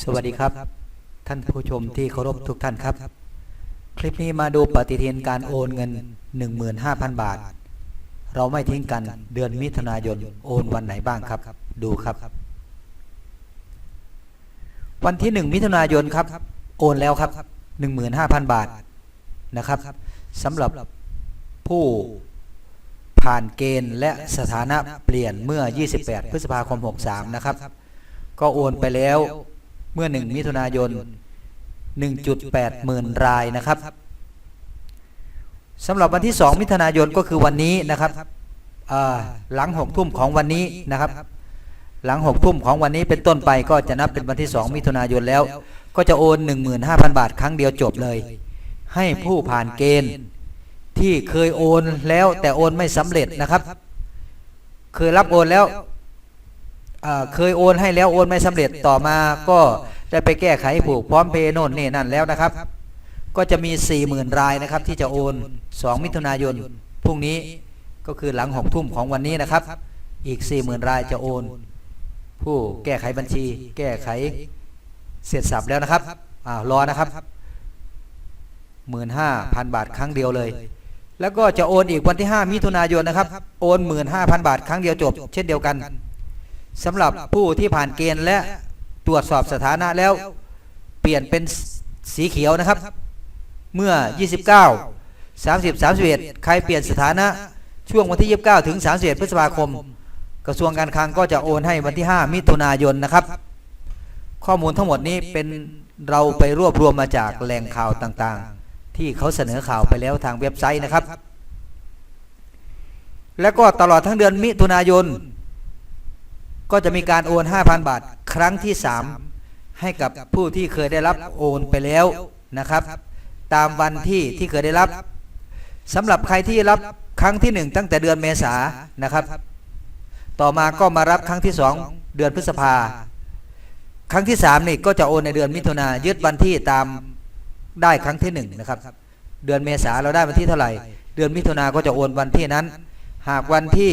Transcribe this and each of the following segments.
สวัสดีครับ ท่านผู้ชมที่เคารพทุกท่านครับ คลิปนี้มาดูปฏิทินการโอนเงิน 15,000 บาท เราไม่ทิ้งกันเดือนมิถุนายนโอนวันไหนบ้างครับ ดูครับ วันที่ 1 มิถุนายนครับ โอนแล้วครับ 15,000 บาทนะครับสำหรับผู้ผ่านเกณฑ์และสถานะเปลี่ยนเมื่อ 28 พฤษภาคม 63 นะครับ ก็โอนไปแล้ว เมื่อ1มิถุนายน 1.8 หมื่นรายนะครับสำหรับวันที่ 2 มิถุนายนก็คือวันนี้นะครับหลัง6ทุ่มของวันนี้นะครับ หลัง6ทุ่มของวันนี้เป็นต้นไปก็จะนับเป็นวันที่ 2 มิถุนายนแล้ว ก็จะโอน 15,000 บาทครั้งเดียวจบเลย ให้ผู้ผ่านเกณฑ์ที่เคยโอนแล้วแต่โอนไม่สำเร็จนะครับ เคยรับโอนแล้ว เคยโอนให้แล้วโอนไม่สำเร็จต่อมาก็ได้ไปแก้ไขผูกพร้อมเพย์โน่นนี่นั่นแล้วนะครับ ก็จะมี 40,000 รายนะครับ ที่จะโอน 2 มิถุนายนพรุ่งนี้ก็คือหลังหกทุ่มของวันนี้นะครับ อีก 40,000 รายจะโอน ผู้แก้ไขบัญชี แก้ไขเสร็จสับแล้วนะครับอ่ารอนะครับ15,000บาทครั้งเดียวเลย แล้วก็จะโอนอีกวันที่ 5 มิถุนายนนะครับ โอน15,000บาทครั้งเดียวจบ เช่นเดียวกัน สำหรับผู้ที่ผ่านเกณฑ์และตรวจสอบสถานะแล้ว เปลี่ยนเป็นสีเขียวนะครับ เมื่อ 29 30 31 ใครเปลี่ยนสถานะช่วงวันที่ 29 ถึง 31 พฤษภาคม กระทรวงการคลังก็จะโอนให้วันที่ 5 มิถุนายนนะครับ ข้อมูลทั้งหมดนี้เป็นเราไปรวบรวมมาจากแหล่งข่าวต่างๆ ที่เขาเสนอข่าวไปแล้วทางเว็บไซต์นะครับ แล้วก็ตลอดทั้งเดือนมิถุนายน ก็จะมีการโอน 5,000 บาท ครั้งที่ 3 ให้กับผู้ที่เคยได้รับโอนไปแล้วนะครับ ตามวันที่ที่เคยได้รับสำหรับใครที่รับครั้งที่ 1 ตั้งแต่เดือนเมษายนนะครับ ต่อมาก็มารับครั้งที่ 2 เดือนพฤษภา ครั้งที่3นี่ก็จะโอนในเดือนมิถุนายึดวันที่ตามได้ครั้งที่1นะครับเดือนเมษาเราได้วันที่เท่าไหร่ เดือนมิถุนาก็จะโอนวันที่นั้น หากวันที่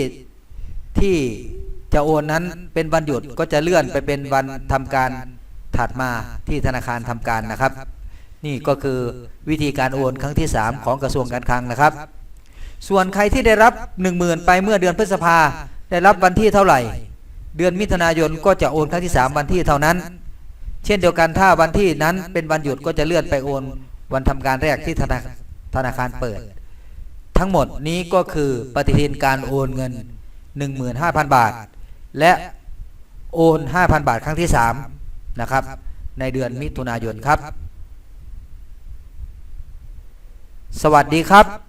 ที่ จะโอนนั้นเป็นวันหยุดก็จะเลื่อนไปเป็นวันทำการถัดมาที่ธนาคารทำการนะครับ นี่ก็คือวิธีการโอนครั้งที่ 3 ของกระทรวงการคลังนะครับ ส่วนใครที่ได้รับ 1 0,000 ไปเมื่อเดือนพฤษภาได้รับวันที่เท่าไหร่ เดือนมิถุนายนก็จะโอนครั้งที่ 3 วันที่เท่านั้น เช่นเดียวกันถ้าวันที่นั้นเป็นวันหยุดก็จะเลื่อนไปโอนวันทำการแรกที่ธนาธนาคารเปิด ทั้งหมดนี้ก็คือปฏิทินการโอนเงิน 15,000 บาท และโอน 5,000 บาทครั้งที่ 3 นะครับ ในเดือนมิถุนายนครับ สวัสดีครับ